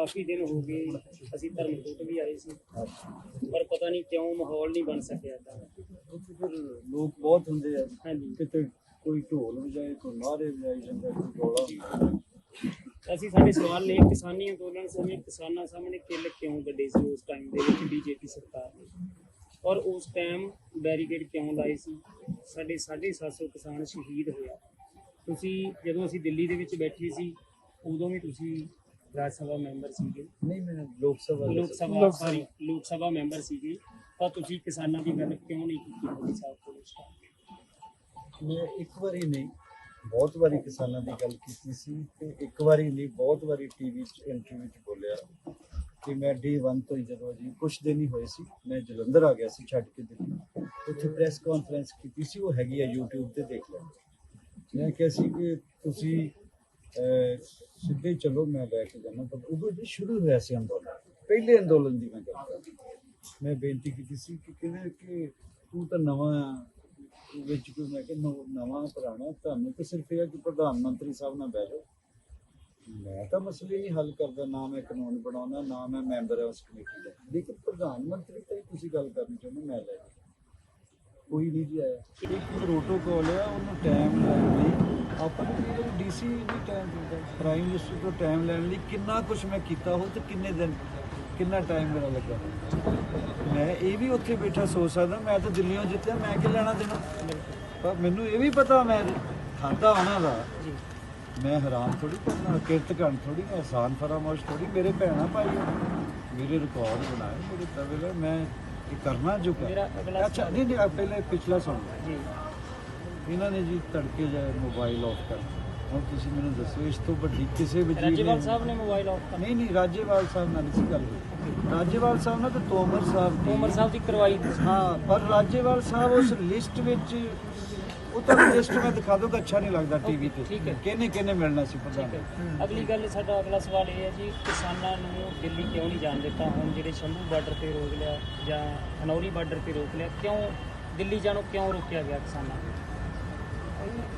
ਕਾਫੀ ਦਿਨ ਹੋ ਗਏ ਅਸੀਂ ਧਰਮਕੋਟ ਵੀ ਆਏ ਸੀ। ਪਰ ਪਤਾ ਨਹੀਂ ਕਿਉਂ ਮਾਹੌਲ ਨਹੀਂ ਬਣ ਸਕਿਆ ਤਾਂ ਉੱਥੇ ਫਿਰ ਲੋਕ ਬਹੁਤ ਹੁੰਦੇ ਆ। ਹਾਂਜੀ। ਕਿਤੇ ਕੋਈ ਢੋਲ ਵਜਾਏ ਕੋਈ ਨਾਰੇ ਵਜਾਈ ਜਾਂਦਾ ਕੋਈ ਰੌਲਾ ਅਸੀਂ ਸਾਡੇ ਸਵਾਲ ਨੇ ਕਿਸਾਨੀ ਅੰਦੋਲਨ ਸਮੇਂ ਕਿਸਾਨਾਂ ਸਾਹਮਣੇ ਕਿੱਲ ਕਿਉਂ ਗੱਡੇ ਸੀ? ਉਸ ਟਾਈਮ ਦੇ ਵਿੱਚ ਬੀਜੇਪੀ ਸਰਕਾਰ ਨੇ। ਔਰ ਉਸ ਟਾਈਮ ਬੈਰੀਕੇਡ ਕਿਉਂ ਲਾਏ ਸੀ? ਸਾਡੇ 750 ਕਿਸਾਨ ਸ਼ਹੀਦ ਹੋਇਆ ਤੁਸੀਂ ਜਦੋਂ ਅਸੀਂ ਦਿੱਲੀ ਦੇ ਵਿੱਚ ਬੈਠੇ ਸੀ ਉਦੋਂ ਵੀ ਤੁਸੀਂ ਰਾਜ ਸਭਾ ਮੈਂਬਰ ਸੀਗੇ। ਨਹੀਂ ਮੈਂ ਲੋਕ ਸਭਾ ਲੋਕ ਸਭਾ ਸਾਰੀ ਲੋਕ ਸਭਾ ਮੈਂਬਰ ਸੀਗੇ। ਤਾਂ ਤੁਸੀਂ ਕਿਸਾਨਾਂ ਦੀ ਗੱਲ ਕਿਉਂ ਨਹੀਂ ਕੀਤੀ ਮੋਦੀ ਸਾਹਿਬ ਕੋਲ ਉਸ time? ਮੈਂ ਇੱਕ ਵਾਰੀ ਨਹੀਂ ਬਹੁਤ ਵਾਰੀ ਕਿਸਾਨਾਂ ਦੀ ਗੱਲ ਕੀਤੀ ਸੀ ਤੇ ਇੱਕ ਵਾਰੀ ਨਹੀਂ ਬਹੁਤ ਵਾਰੀ ਟੀਵੀ 'ਚ ਇੰਟਰਵਿਊ 'ਚ ਬੋਲਿਆ ਕਿ ਮੈਂ ਡੇ 1 ਤੋਂ ਹੀ ਜਦੋਂ ਜੀ ਕੁਝ ਦਿਨ ਹੀ ਹੋਏ ਸੀ ਮੈਂ ਜਲੰਧਰ ਆ ਗਿਆ ਸੀ ਛੱਡ ਕੇ ਦਿੱਲੀ। ਉੱਥੇ ਪ੍ਰੈਸ ਕਾਨਫਰੰਸ ਕੀਤੀ ਸੀ ਉਹ ਹੈਗੀ ਆ YouTube ਤੇ ਦੇਖ ਲੈਣਾ। ਮੈਂ ਕਿਹਾ ਸੀ ਕਿ ਤੁਸੀਂ ਸਿੱਧੇ ਚਲੋ, ਮੈਂ ਲੈ ਕੇ ਜਾਣਾ ਪਰ ਉਦੋਂ ਜੀ ਸ਼ੁਰੂ ਹੋਇਆ ਸੀ ਅੰਦੋਲਨ, ਪਹਿਲੇ ਅੰਦੋਲਨ ਦੀ ਮੈਂ ਗੱਲ ਕਰ ਮੈਂ ਬੇਨਤੀ ਕੀਤੀ ਸੀ ਕਿ ਕਿਵੇਂ ਕਿ ਤੂੰ ਤਾਂ ਨਵਾਂ, ਵਿੱਚ ਕੋਈ ਮੈਂ ਕਿ ਨਵਾਂ ਪੁਰਾਣਾ, ਤੁਹਾਨੂੰ ਤਾਂ ਸਿਰਫ ਇਹ ਆ ਕਿ ਪ੍ਰਧਾਨ ਮੰਤਰੀ ਸਾਹਿਬ ਨਾਲ ਬਹਿ ਜਾਓ। ਮੈਂ ਤਾਂ ਮਸਲੇ ਨਹੀਂ ਹੱਲ ਕਰਦਾ, ਨਾ ਮੈਂ ਕਾਨੂੰਨ ਬਣਾਉਣਾ ਨਾ ਮੈਂ ਮੈਂਬਰ ਹਾਂ ਉਸ ਕਮੇਟੀ ਦਾ। ਲੇਕਿਨ ਪ੍ਰਧਾਨ ਮੰਤਰੀ ਤੇ ਤੁਸੀਂ ਗੱਲ ਕਰਨੀ ਚਾਹੁੰਦੇ ਮੈਂ ਲੈ ਕੋਈ ਨਹੀਂ ਜੀ ਆਇਆ। ਇੱਕ ਪ੍ਰੋਟੋਕਾਲ ਆ ਉਹਨੂੰ ਟਾਈਮ ਲੈਣ ਲਈ। ਆਪਾਂ ਨੂੰ ਡੀਸੀ ਨਹੀਂ ਟਾਈਮ ਦਿੰਦਾ ਪ੍ਰਾਈਮ ਮਿਨਿਸਟਰ ਤੋਂ ਟਾਈਮ ਲੈਣ ਲਈ ਕਿੰਨਾ ਕੁਝ ਮੈਂ ਕੀਤਾ ਹੋ ਤੇ ਕਿੰਨੇ ਦਿਨ ਕਿੰਨਾ ਟਾਈਮ ਮੇਰਾ ਲੱਗਾ। ਮੈਂ ਇਹ ਵੀ ਉੱਥੇ ਬੈਠਾ ਸੋਚ ਸਕਦਾ ਮੈਂ ਤਾਂ ਦਿੱਲੀੋਂ ਜਿੱਤਿਆ ਮੈਂ ਕੀ ਲੈਣਾ ਦੇਣਾ? ਪਰ ਮੈਨੂੰ ਇਹ ਵੀ ਪਤਾ ਮੈਂ ਖਾਦਾ ਉਹਨਾਂ ਦਾ। ਮੈਂ ਹਰਾਮ ਥੋੜੀ ਕਰਨਾ ਕਿਰਤ ਕਰਨ ਥੋੜੀ ਆਸਾਨ ਫਰਾਮੋਸ਼ ਥੋੜੀ ਮੇਰੇ ਭੈਣਾ ਭਾਈ। ਮੇਰੇ ਰਿਕਾਰਡ ਬਣਾਏ ਮੇਰੇ ਤਵੇ ਮੈਂ ਕਰਨਾ ਜੋ ਮੇਰਾ ਅਗਲਾ ਅੱਛਾ ਨਹੀਂ ਨਹੀਂ ਪਹਿਲੇ ਪਿਛਲਾ ਸੁਣ ਜੀ। ਇਹਨਾਂ ਨੇ ਜੀ ਤੜਕੇ ਜਾਏ ਮੋਬਾਈਲ ਆਫ ਕਰ ਹੁਣ ਤੁਸੀਂ ਮੈਨੂੰ ਦੱਸੋ ਇਸ ਤੋਂ ਵੱਡੀ ਕਿਸੇ ਵਜੀਰ ਰਾਜੇਵਾਲ ਨੇ ਸਾਹਿਬ ਨੇ ਮੋਬਾਈਲ ਆਫ ਕਰ ਨਹੀਂ ਨਹੀਂ ਰਾਜੇਵਾਲ ਸਾਹਿਬ ਨਾਲ ਨਹੀਂ ਗੱਲ ਹੋਈ। ਰਾਜੇਵਾਲ ਸਾਹਿਬ ਨਾਲ ਤਾਂ ਤੋਮਰ ਸਾਹਿਬ ਦੀ ਉਮਰ ਸਾਹਿਬ ਦੀ ਕਰਵਾਈ ਹਾਂ ਪਰ ਰਾਜੇਵਾਲ ਸਾਹਿਬ ਉਸ ਲਿਸਟ ਵਿੱਚ ਉਹ ਤਾਂ ਲਿਸਟ ਮੈਂ ਦਿਖਾ ਦੂੰਗਾ ਅੱਛਾ ਨਹੀਂ ਲੱਗਦਾ ਟੀਵੀ ਤੇ। ਠੀਕ ਹੈ। ਕਿਹਨੇ ਕਿਹਨੇ ਮਿਲਣਾ ਸੀ ਪ੍ਰਧਾਨ? ਹੈ। ਅਗਲੀ ਗੱਲ ਸਾਡਾ ਅਗਲਾ ਸਵਾਲ ਇਹ ਹੈ ਜੀ ਕਿਸਾਨਾਂ ਨੂੰ ਦਿੱਲੀ ਕਿਉਂ ਨਹੀਂ ਜਾਣ ਦਿੱਤਾ? ਹੁਣ ਜਿਹੜੇ ਸ਼ੰਭੂ ਬਾਰਡਰ ਤੇ ਰੋਕ ਲਿਆ ਜਾਂ ਹਨੌਰੀ ਬਾਰਡਰ ਤੇ ਰੋਕ ਲਿਆ ਕਿਉਂ ਦਿੱਲੀ ਜਾਣੋਂ ਕਿਉਂ ਰੋਕਿਆ ਗਿਆ ਕਿਸਾਨਾਂ ਨੂੰ?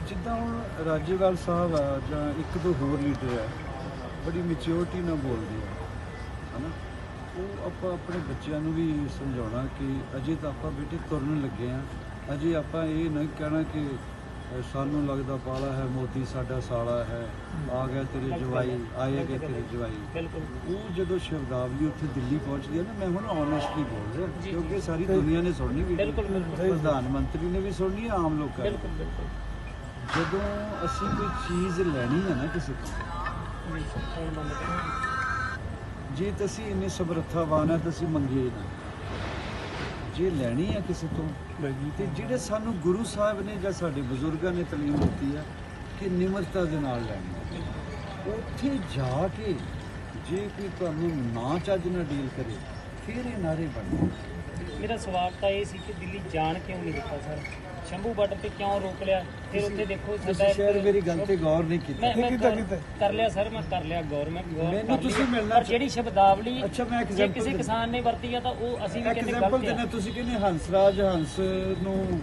ਜਿੱਦਾਂ ਹੁਣ ਰਾਜੇਵਾਲ ਸਾਹਿਬ ਆ ਜਾਂ ਇੱਕ ਦੋ ਹੋਰ ਲੀਡਰ ਆ ਬੜੀ ਮੈਚਿਓਰਟੀ ਨਾਲ ਬੋਲਦੇ ਆ ਹਨਾ? ਉਹ ਆਪਾਂ ਆਪਣੇ ਬੱਚਿਆਂ ਨੂੰ ਵੀ ਸਮਝਾਉਣਾ ਕਿ ਅਜੇ ਤਾਂ ਆਪਾਂ ਬੇਟੇ ਤੁਰਨ ਲੱਗੇ ਆ। ਅਜੇ ਆਪਾਂ ਇਹ ਨਹੀਂ ਕਹਿਣਾ ਕਿ ਸਾਨੂੰ ਲੱਗਦਾ ਪਾਲਾ ਹੈ ਮੋਦੀ ਸਾਡਾ ਸਾਲਾ ਹੈ ਆ ਗਿਆ ਤੇਰੇ ਜਵਾਈ ਆਏਗੇ ਤੇਰੇ ਜਵਾਈ। ਉਹ ਜਦੋਂ ਸ਼ਬਦਾਵਲੀ ਉੱਥੇ ਦਿੱਲੀ ਪਹੁੰਚਦੀ ਹੈ ਨਾ ਮੈਂ ਹੁਣ ਓਨੈਸਟਲੀ ਬੋਲ ਰਿਹਾ ਕਿਉਂਕਿ ਸਾਰੀ ਦੁਨੀਆ ਨੇ ਸੁਣਨੀ ਵੀ। ਪ੍ਰਧਾਨ ਮੰਤਰੀ ਨੇ ਵੀ ਸੁਣਨੀ ਹੈ ਆਮ ਲੋਕਾਂ ਨੇ। ਜਦੋਂ ਅਸੀਂ ਕੋਈ ਚੀਜ਼ ਲੈਣੀ ਹੈ ਨਾ ਕਿਸੇ ਤੋਂ ਜੀ ਫੋਨ ਬੰਦ ਕਰੋ ਜੇ ਤਾਂ ਅਸੀਂ ਇੰਨੇ ਸਮਰੱਥਾਵਾਨ ਆ ਤਾਂ ਅਸੀਂ ਮੰਗੀਏ ਨਾ। ਜੇ ਲੈਣੀ ਹੈ ਕਿਸੇ ਤੋਂ ਤੇ ਜਿਹੜੇ ਸਾਨੂੰ ਗੁਰੂ ਸਾਹਿਬ ਨੇ ਜਾਂ ਸਾਡੇ ਬਜ਼ੁਰਗਾਂ ਨੇ ਤਾਲੀਮ ਦਿੱਤੀ ਆ ਕਿ ਨਿਮਰਤਾ ਦੇ ਨਾਲ ਲੈਣੀ ਹੈ ਉੱਥੇ ਜਾ ਕੇ ਜੇ ਕੋਈ ਤੁਹਾਨੂੰ ਨਾ ਚੱਜ ਨਾਲ ਡੀਲ ਕਰੇ ਫਿਰ ਇਹ ਨਾਰੇ ਬਣਦੇ ਮੇਰਾ ਸਵਾਲ ਤਾਂ ਇਹ ਸੀ ਕਿ ਦਿੱਲੀ ਜਾਣ ਕਿਉਂ ਨਹੀਂ ਦਿੱਤਾ ਸਰ? ਸ਼ੰਭੂ ਬਾਰਡਰ ਤੇ ਕਿਉਂ ਰੋਕ ਲਿਆ? ਫਿਰ ਉੱਥੇ ਦੇਖੋ ਤੁਸੀਂ ਇੱਕ- ਸ਼ਾਇਦ ਮੇਰੀ ਗੱਲ ਤੇ ਗੌਰ ਨਹੀਂ ਕੀਤਾ। ਮੈਂ ਮੈਂ ਕਰ- ਕਰ ਲਿਆ ਸਰ ਮੈਂ ਕਰ ਲਿਆ ਗੌਰ ਮੈਂ ਗੌਰ ਮੈਨੂੰ ਕਰ ਲਈ। ਤੁਸੀਂ ਮਿਲਣਾ ਪਰ ਜਿਹੜੀ ਸ਼ਬਦਾਵਲੀ ਅੱਛਾ, ਮੈਂ ਜੇ example ਕਿਸੇ ਕਿਸਾਨ ਨੇ ਵਰਤੀ ਆ ਤਾਂ ਉਹ ਅਸੀਂ ਵੀ ਕਹਿੰਦੇ ਐਗਜ਼ਾਮਪਲ ਗਲਤ ਦਿੰਦਾ ਆ ਤੁਸੀਂ ਕਹਿੰਦੇ ਹੰਸਰਾਜ ਹੰਸ ਨੂੰ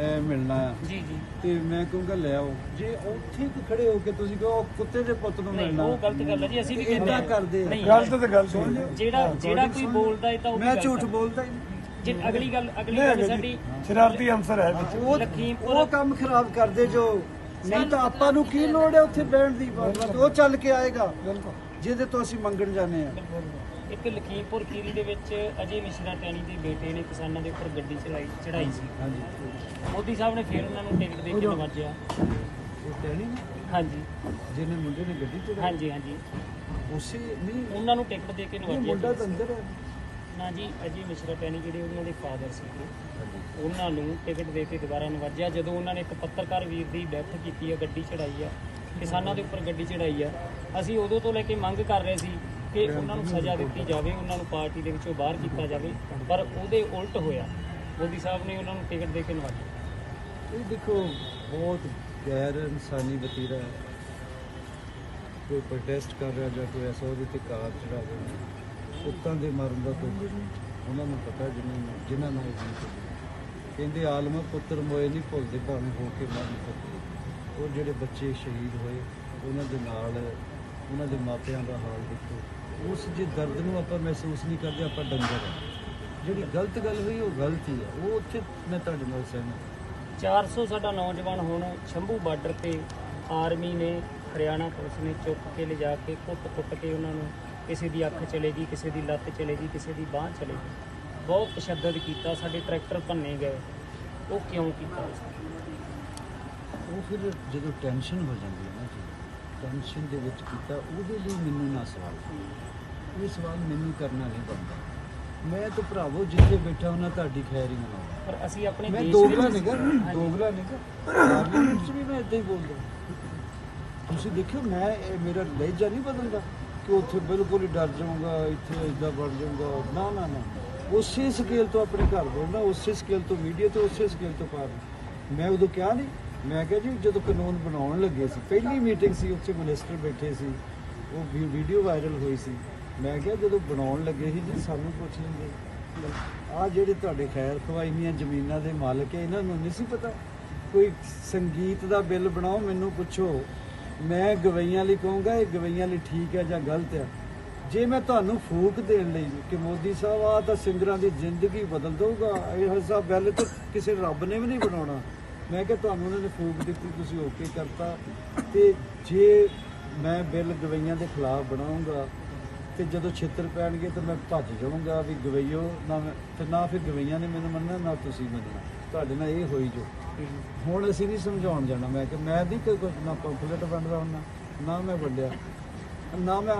ਅਹ, ਮਿਲਣਾ ਆ। ਜੀ ਜੀ। ਤੇ ਮੈਂ ਕਹੂੰਗਾ ਲੈ ਆਓ। ਜੇ ਉੱਥੇ ਤੇ ਖੜੇ ਹੋ ਕੇ ਤੁਸੀਂ ਕਹੋ ਉਹ ਕੁੱਤੇ ਦੇ ਪੁੱਤ ਨੂੰ ਨਹੀਂ ਮਿਲਣਾ। ਉਹ ਗਲਤ ਗੱਲ ਹੈ ਜੀ ਅਸੀਂ ਵੀ ਕਹਿੰਦੇ ਏਦਾਂ ਹਾਂ। ਕਰਦੇ ਆ। ਨਹੀਂ। ਗਲਤ ਤੇ ਗਲਤ ਸੁਣ ਲਿਓ। ਜਿਹੜਾ ਜਿਹੜਾ ਕੋਈ ਬੋਲਦਾ ਹੈ ਤਾਂ ਉਹ ਵੀ ਮੈਂ ਗਲਤ ਝੂਠ। ਬੋਲਦਾ ਹੀ ਨਹੀਂ। ਜੇ ਅਗਲੀ ਗੱਲ ਅਗਲੀ ਗੱਲ ਸਾਡੀ ਸ਼ਰਾਰਤੀ ਅੰਸਰ ਹੈ ਵਿੱਚ। ਉਹ ਲਖੀਮਪੁਰ- ਉਹ ਕੰਮ ਖਰਾਬ ਕਰਦੇ ਜੋ। ਨਹੀਂ ਤਾਂ ਆਪਾਂ ਨੂੰ ਕੀ ਲੋੜ ਹੈ ਉੱਥੇ ਬਹਿਣ ਦੀ? ਉਹ ਚੱਲ ਕੇ ਆਏਗਾ। ਜਿਹਦੇ ਤੋਂ ਅਸੀਂ ਮੰਗਣ ਜਾਂਦੇ ਆ ਇੱਕ ਲਖੀਮਪੁਰ ਖੀਰੀ ਦੇ ਵਿੱਚ ਅਜੇ ਮਿਸ਼ਰਾ ਟੈਣੀ ਦੇ ਬੇਟੇ ਨੇ ਕਿਸਾਨਾਂ ਦੇ ਉੱਪਰ ਗੱਡੀ ਚਲਾਈ ਚੜਾਈ ਸੀ। ਹਾਂਜੀ। ਮੋਦੀ ਸਾਹਿਬ ਨੇ ਫਿਰ ਉਹਨਾਂ ਨੂੰ ਟਿਕਟ ਦੇ ਕੇ ਨਵਾਜਿਆ। ਉਹ ਟੈਣੀ ਹਾਂਜੀ। ਜਿਹਨੇ ਮੁੰਡੇ ਨੇ ਗੱਡੀ ਚੜਾਈ ਹਾਂਜੀ ਹਾਂਜੀ। ਉਸੇ ਨਹੀਂ। ਉਹਨਾਂ ਨੂੰ ਟਿਕਟ ਦੇ ਕੇ ਇਹ ਮੁੰਡਾ ਨਵਾਜਿਆ ਤਾਂ ਅੰਦਰ ਹੈ। ਨਾ ਜੀ ਅਜੇ ਮਿਸ਼ਰਾ ਟੈਣੀ ਜਿਹੜੇ ਉਹਨਾਂ ਦੇ ਫਾਦਰ ਸੀਗੇ ਉਹਨਾਂ ਨੂੰ ਟਿਕਟ ਦੇ ਕੇ ਦੁਬਾਰਾ ਨਵਾਜਿਆ। ਜਦੋਂ ਉਹਨਾਂ ਨੇ ਇੱਕ ਪੱਤਰਕਾਰ ਵੀਰ ਦੀ ਡੈਥ ਕੀਤੀ ਹੈ ਗੱਡੀ ਚੜਾਈ ਆ ਕਿਸਾਨਾਂ ਦੇ ਉੱਪਰ ਗੱਡੀ ਚੜਾਈ ਆ ਅਸੀਂ ਉਦੋਂ ਤੋਂ ਲੈ ਕੇ ਮੰਗ ਕਰ ਰਹੇ ਸੀ ਕਿ ਉਹਨਾਂ ਨੂੰ ਸਜ਼ਾ ਦਿੱਤੀ ਜਾਵੇ ਉਹਨਾਂ ਨੂੰ ਪਾਰਟੀ ਦੇ ਵਿੱਚੋਂ ਬਾਹਰ ਕੀਤਾ ਜਾਵੇ ਪਰ ਉਹਦੇ ਉਲਟ ਹੋਇਆ। ਮੋਦੀ ਸਾਹਿਬ ਨੇ ਉਹਨਾਂ ਨੂੰ ਟਿਕਟ ਦੇ ਕੇ ਨਵਾਜਿਆ। ਇਹ ਦੇਖੋ ਬਹੁਤ ਗੈਰ ਇਨਸਾਨੀ ਵਤੀਰਾ ਕੋਈ ਪ੍ਰੋਟੈਸਟ ਕਰ ਰਿਹਾ ਜਾਂ ਕੋਈ ਐਸਾ ਉਹਦੇ ਤੇ ਕਾਰ ਚੜਾ ਰਿਹਾ। ਪੁੱਤਾਂ ਦੇ ਮਰਨ ਦਾ ਦੁੱਖ ਉਹਨਾਂ ਨੂੰ ਪਤਾ ਜਿਨ੍ਹਾਂ ਨੂੰ ਜਿਨ੍ਹਾਂ ਨਾਲ ਇਹ ਕਹਿੰਦੇ ਆਲਮ ਪੁੱਤਰ ਮੋਏ ਨਹੀਂ ਭੁੱਲਦੇ, ਭਾਵੇਂ ਹੋ ਕੇ ਮਰਨ ਨਹੀਂ ਉਹ ਜਿਹੜੇ ਬੱਚੇ ਸ਼ਹੀਦ ਹੋਏ, ਉਹਨਾਂ ਦੇ ਨਾਲ ਉਹਨਾਂ ਦੇ ਮਾਪਿਆਂ ਦਾ ਹਾਲ ਦੇਖੋ। ਉਸ ਜੇ ਦਰਦ ਨੂੰ ਆਪਾਂ ਮਹਿਸੂਸ ਨਹੀਂ ਕਰਦੇ, ਆਪਾਂ ਡੰਗਰ ਹਾਂ। ਜਿਹੜੀ ਗਲਤ ਗੱਲ ਹੋਈ, ਉਹ ਗਲਤ ਹੀ ਹੈ। ਉਹ ਉੱਥੇ ਮੈਂ ਤੁਹਾਡੇ ਨਾਲ ਸਹਿਮਤ 400 ਸਾਡਾ ਨੌਜਵਾਨ ਹੁਣ ਸ਼ੰਭੂ ਬਾਰਡਰ ਤੇ ਆਰਮੀ ਨੇ ਹਰਿਆਣਾ ਪੁਲਿਸ ਨੇ ਚੁੱਕ ਕੇ ਲਿਜਾ ਕੇ ਕੁੱਟ-ਕੁੱਟ ਕੇ ਉਹਨਾਂ ਨੂੰ ਕਿਸੇ ਦੀ ਅੱਖ ਚਲੇਗੀ ਕਿਸੇ ਦੀ ਲੱਤ ਚਲੇਗੀ ਕਿਸੇ ਦੀ ਬਾਹ ਚਲੇਗੀ। ਬਹੁਤ ਤਸ਼ੱਦਦ ਕੀਤਾ ਸਾਡੇ ਟਰੈਕਟਰ ਭੰਨੇ ਗਏ। ਉਹ ਕਿਉਂ ਕੀਤਾ? ਉਹ ਫਿਰ ਜਦੋਂ ਟੈਨਸ਼ਨ ਹੋ ਜਾਂਦੀ ਹੈ ਨਾ ਜੀ ਟੈਨਸ਼ਨ ਦੇ ਵਿੱਚ ਕੀਤਾ ਉਹਦੇ ਲਈ ਮੈਨੂੰ ਨਾ ਸਵਾਲ। ਇਹ ਸਵਾਲ ਮੈਨੂੰ ਕਰਨਾ ਨਹੀਂ ਬਣਦਾ ਮੈਂ ਤਾਂ ਭਰਾਵੋ ਜਿੱਥੇ ਬੈਠਾ ਉਹਨਾਂ ਤੁਹਾਡੀ ਖੈਰ ਹੀ ਮਨਾਉਂਦਾ ਪਰ ਅਸੀਂ ਆਪਣੇ ਮੈਂ ਦੋਗਲਾ ਹਾਂਜੀ। ਦੋਗਲਾ ਨਿਕਲ ਪਾਰਲੀਮੈਂਟ 'ਚ ਵੀ ਮੈਂ ਇਦਾਂ ਹੀ ਬੋਲਦਾ। ਤੁਸੀਂ ਦੇਖਿਓ ਮੈਂ ਇਹ ਮੇਰਾ ਲਹਿਜਾ ਨਹੀਂ ਬਦਲਦਾ। ਕਿ ਉੱਥੇ ਬਿਲਕੁਲ ਹੀ ਡਰ ਜਾਊਂਗਾ, ਇੱਥੇ ਇਦਾਂ ਬਣ ਜਾਊਂਗਾ। ਨਾ ਨਾ ਨਾ। ਉਸੇ ਸਕੇਲ ਤੋਂ ਆਪਣੇ ਘਰ ਬੋਲਣਾ ਉਸੇ ਸਕੇਲ ਤੋਂ ਮੀਡੀਆ ਤੇ, ਉਸੇ ਸਕੇਲ ਤੋਂ ਪਾਰ ਮੈਂ ਉਦੋਂ ਕਿਹਾ ਨਹੀਂ ਮੈਂ ਕਿਹਾ ਜੀ, ਜਦੋਂ ਕਾਨੂੰਨ ਬਣਾਉਣ ਲੱਗੇ ਸੀ, ਪਹਿਲੀ ਮੀਟਿੰਗ ਸੀ, ਉੱਥੇ ਮਿਨਿਸਟਰ ਬੈਠੇ ਸੀ। ਉਹ ਵੀ- ਵੀਡੀਓ ਵਾਇਰਲ ਹੋਈ ਸੀ। ਮੈਂ ਕਿਹਾ ਜਦੋਂ ਬਣਾਉਣ ਲੱਗੇ ਸੀ ਜੀ, ਸਾਨੂੰ ਪੁੱਛ ਲੈਂਦੇ। ਆ ਜਿਹੜੇ ਤੁਹਾਡੇ ਖੈਰ ਖਵਾਈਆਂ ਜ਼ਮੀਨਾਂ ਦੇ ਮਾਲਕ ਹੈ, ਇਹਨਾਂ ਨੂੰ ਨਹੀਂ ਸੀ ਪਤਾ। ਕੋਈ ਸੰਗੀਤ ਦਾ ਬਿੱਲ ਬਣਾਓ, ਮੈਨੂੰ ਪੁੱਛੋ। ਮੈਂ ਗਵਈਆਂ ਲਈ ਕਹੂੰਗਾ, ਇਹ ਗਵਈਆਂ ਲਈ ਠੀਕ ਹੈ ਜਾਂ ਗਲਤ ਹੈ? ਜੇ ਮੈਂ ਤੁਹਾਨੂੰ ਫੂਕ ਦੇਣ ਲਈ ਕਿ ਮੋਦੀ ਸਾਹਿਬ ਆ ਤਾਂ ਸਿੰਗਰਾਂ ਦੀ ਜ਼ਿੰਦਗੀ ਬਦਲ ਦਊਗਾ। ਇਹ ਸਭ ਬਿੱਲ ਤਾਂ ਕਿਸੇ ਰੱਬ ਨੇ ਵੀ ਨਹੀਂ ਬਣਾਉਣਾ। ਮੈਂ ਕਿਹਾ ਤੁਹਾਨੂੰ ਉਹਨਾਂ ਨੇ ਫੂਕ ਦਿੱਤੀ, ਤੁਸੀਂ ਓਕੇ ਕਰਤਾ। ਤੇ ਜੇ ਮੈਂ ਬਿੱਲ ਗਵਈਆਂ ਦੇ ਖਿਲਾਫ ਬਣਾਉਂਗਾ ਤੇ ਜਦੋਂ ਛਿੱਤਰ ਪੈਣਗੇ ਤਾਂ ਮੈਂ ਭੱਜ ਜਾਊਂਗਾ ਵੀ ਗਵਈਓ, ਨਾ ਮੈਂ ਤੇ ਨਾ ਫਿਰ ਗਵਈਆਂ ਨੇ ਮੈਨੂੰ ਮੰਨਣਾ, ਨਾ ਤੁਸੀਂ ਮੰਨਣਾ। ਤੁਹਾਡੇ ਨਾਲ ਇਹ ਹੋਈ ਜੋ। ਹੁਣ ਅਸੀਂ ਨਹੀਂ ਸਮਝਾਉਣ ਜਾਣਾ ਮੈਂ ਕਿ ਮੈਂ ਨਹੀਂ ਕੋਈ ਨਾ ਪੰਫਲੇਟ ਵੰਡਦਾ ਹੁੰਦਾ, ਨਾ ਮੈਂ ਵੰਡਿਆ, ਨਾ ਮੈਂ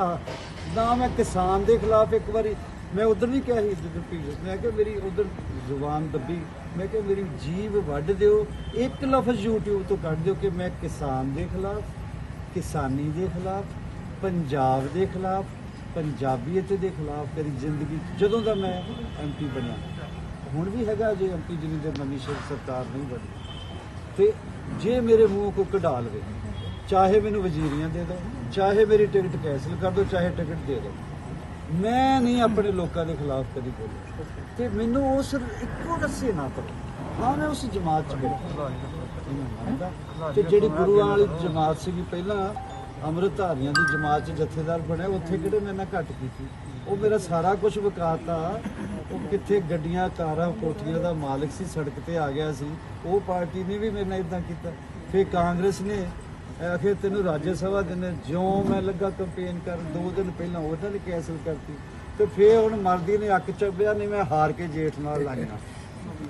ਨਾ ਮੈਂ ਕਿਸਾਨ ਦੇ ਖਿਲਾਫ ਇੱਕ ਵਾਰੀ, ਮੈਂ ਉਧਰ ਨਹੀਂ ਕਿਹਾ ਸੀ ਜਦੋਂ ਪੀਰ ਮੈਂ ਕਿਹਾ ਮੇਰੀ ਉਧਰ ਜ਼ੁਬਾਨ ਦੱਬੀ, ਮੈਂ ਕਿਹਾ ਮੇਰੀ ਜੀਭ ਵੱਢ ਦਿਓ, ਇੱਕ ਲਫ਼ਜ਼ YouTube ਤੋਂ ਕੱਢ ਦਿਓ ਕਿ ਮੈਂ ਕਿਸਾਨ ਦੇ ਖਿਲਾਫ, ਕਿਸਾਨੀ ਦੇ ਖਿਲਾਫ, ਪੰਜਾਬ ਦੇ ਖਿਲਾਫ, ਪੰਜਾਬੀਅਤ ਦੇ ਖਿਲਾਫ ਮੇਰੀ ਜ਼ਿੰਦਗੀ, ਜਦੋਂ ਦਾ ਮੈਂ ਐਮਪੀ ਬਣਿਆ। ਹੁਣ ਵੀ ਹੈਗਾ ਜੇ ਐਮਪੀ ਜਿਹਨੇ ਦੇ ਨਵੀਂ ਸਰਕਾਰ ਨਹੀਂ ਬਣੀ ਤੇ ਜੇ ਮੇਰੇ ਮੂੰਹ ਕੋ ਕਢਾ ਲਵੇ ਚਾਹੇ ਮੈਨੂੰ ਵਜ਼ੀਰੀਆਂ ਦੇ ਦਿਓ ਚਾਹੇ ਮੇਰੀ ਟਿਕਟ ਕੈਂਸਲ ਕਰ ਦਿਓ ਚਾਹੇ ਟਿਕਟ ਦੇ ਦਿਓ ਮੈਂ ਨਹੀਂ ਆਪਣੇ ਲੋਕਾਂ ਦੇ ਖਿਲਾਫ ਕਦੀ ਬੋਲਿਆ। ਤੇ ਮੈਨੂੰ ਉਹ ਉਸ ਇੱਕੋ ਰੱਸੇ ਨਾ ਕਰੋ। ਹਾਂ, ਮੈਂ ਉਸ ਜਮਾਤ ਚ ਬੈਠਾ। ਮੈਂ ਤੇ ਜਿਹੜੀ ਗੁਰੂਆਂ ਵਾਲੀ ਜਮਾਤ ਸੀਗੀ, ਪਹਿਲਾਂ ਅੰਮ੍ਰਿਤਧਾਰੀਆਂ ਦੀ ਜਮਾਤ ਚ ਜਥੇਦਾਰ ਬਣਿਆ, ਉੱਥੇ ਕਿਹੜੇ ਮੈਂ ਨਾ ਘੱਟ ਕੀਤੀ। ਉਹ ਮੇਰਾ ਸਾਰਾ ਕੁਝ ਵਿਕਾਤਾ ਉਹ ਕਿੱਥੇ ਗੱਡੀਆਂ, ਕਾਰਾਂ, ਕੋਠੀਆਂ ਦਾ ਮਾਲਕ ਸੀ, ਸੜਕ ਤੇ ਆ ਗਿਆ ਸੀ। ਉਹ ਪਾਰਟੀ ਨੇ ਵੀ ਮੇਰੇ ਨਾਲ ਇਦਾਂ ਕੀਤਾ। ਫਿਰ ਕਾਂਗਰਸ ਨੇ ਆਖਿਰ ਤੈਨੂੰ ਰਾਜ ਸਭਾ ਦਿੰਦੇ ਜਿਉਂ ਮੈਂ ਲੱਗਾ ਕੰਪੇਨ ਕਰਨ, ਦੋ ਦਿਨ ਪਹਿਲਾਂ ਉਹਨਾਂ ਨੇ ਕੈਂਸਲ ਕਰਤੀ। ਤੇ ਫਿਰ ਹੁਣ ਮਰਦੀ ਨੇ ਅੱਕ ਚੱਬਿਆ, ਨਹੀਂ ਮੈਂ ਹਾਰ ਕੇ ਜੇਠ ਨਾਲ ਲੱਗਣਾ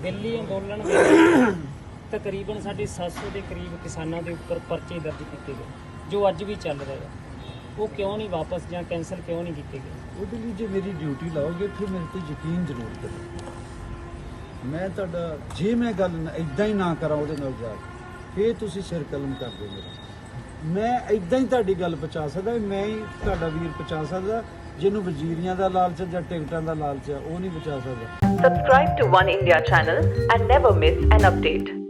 ਦਿੱਲੀ ਅੰਦੋਲਨ ਵਿੱਚ ਤਕਰੀਬਨ ਸਾਡੇ 700 ਦੇ ਕਰੀਬ ਕਿਸਾਨਾਂ ਦੇ ਉੱਪਰ ਪਰਚੇ ਦਰਜ ਕੀਤੇ ਗਏ, ਜੋ ਅੱਜ ਵੀ ਚੱਲ ਰਹੇ ਆ। ਉਹ ਕਿਉਂ ਨਹੀਂ ਵਾਪਸ ਜਾਂ ਕੈਂਸਲ ਕਿਉਂ ਨਹੀਂ ਕੀਤੇ ਗਏ? ਉਹਦੇ ਲਈ ਜੇ ਮੇਰੀ ਡਿਊਟੀ ਲਾਓਗੇ ਫਿਰ ਮੇਰੇ ਤੇ ਯਕੀਨ ਜ਼ਰੂਰ ਕਰੋ। ਮੈਂ ਤੁਹਾਡਾ ਜੇ ਮੈਂ ਗੱਲ ਇਦਾਂ ਹੀ ਨਾ ਕਰਾਂ ਉਹਦੇ ਨਾਲ ਜਾ ਕੇ ਫਿਰ ਤੁਸੀਂ ਸਿਰ ਕਲਮ ਕਰ ਦਿਓ ਮੇਰਾ। ਮੈਂ ਇਦਾਂ ਹੀ ਤੁਹਾਡੀ ਗੱਲ ਪਹੁੰਚਾ ਸਕਦਾ ਮੈਂ ਹੀ ਤੁਹਾਡਾ ਵੀਰ ਪਹੁੰਚਾ ਸਕਦਾ ਜਿਹਨੂੰ ਵਜ਼ੀਰੀਆਂ ਦਾ ਲਾਲਚ ਹੈ ਜਾਂ ਟਿਕਟਾਂ ਦਾ ਲਾਲਚ ਹੈ ਉਹ ਨਹੀਂ ਪਹੁੰਚਾ ਸਕਦਾ। Subscribe to One India channel and never miss an update.